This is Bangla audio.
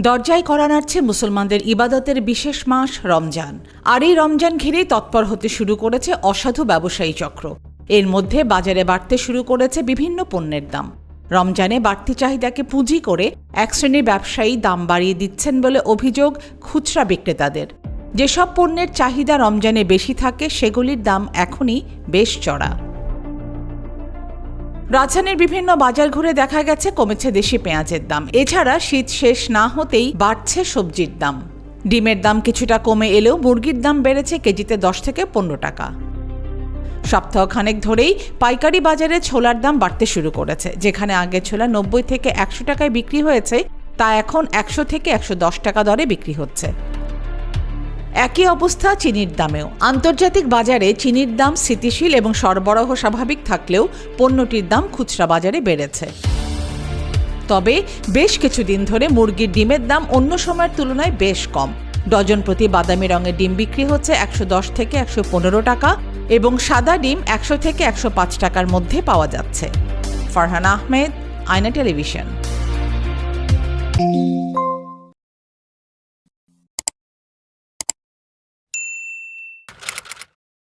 দরজায় করা নাড়ছে মুসলমানদের ইবাদতের বিশেষ মাস রমজান। আর এই রমজান ঘিরেই তৎপর হতে শুরু করেছে অসাধু ব্যবসায়ী চক্র। এর মধ্যে বাজারে বাড়তে শুরু করেছে বিভিন্ন পণ্যের দাম। রমজানে বাড়তি চাহিদাকে পুঁজি করে এক শ্রেণির ব্যবসায়ী দাম বাড়িয়ে দিচ্ছেন বলে অভিযোগ খুচরা বিক্রেতাদের। যেসব পণ্যের চাহিদা রমজানে বেশি থাকে, সেগুলির দাম এখনই বেশ চড়া। রাজধানীর বিভিন্ন বাজার ঘুরে দেখা গেছে কমেছে দেশি পেঁয়াজের দাম। এছাড়া শীত শেষ না হতেই বাড়ছে সবজির দাম। ডিমের দাম কিছুটা কমে এলেও মুরগির দাম বেড়েছে কেজিতে দশ থেকে পনেরো টাকা। সপ্তাহখানেক ধরেই পাইকারি বাজারে ছোলার দাম বাড়তে শুরু করেছে। যেখানে আগে ছোলা নব্বই থেকে একশো টাকায় বিক্রি হয়েছে, তা এখন একশো থেকে একশো দশ টাকা দরে বিক্রি হচ্ছে। একই অবস্থা চিনির দামেও। আন্তর্জাতিক বাজারে চিনির দাম স্থিতিশীল এবং সরবরাহ স্বাভাবিক থাকলেও পণ্যটির দাম খুচরা বাজারে বেড়েছে। তবে বেশ কিছুদিন ধরে মুরগির ডিমের দাম অন্য সময়ের তুলনায় বেশ কম। ডজন প্রতি বাদামি রঙের ডিম বিক্রি হচ্ছে একশো দশ থেকে একশো পনেরো টাকা এবং সাদা ডিম একশো থেকে একশো পাঁচ টাকার মধ্যে পাওয়া যাচ্ছে। ফারহান আহমেদ, আয়না টেলিভিশন।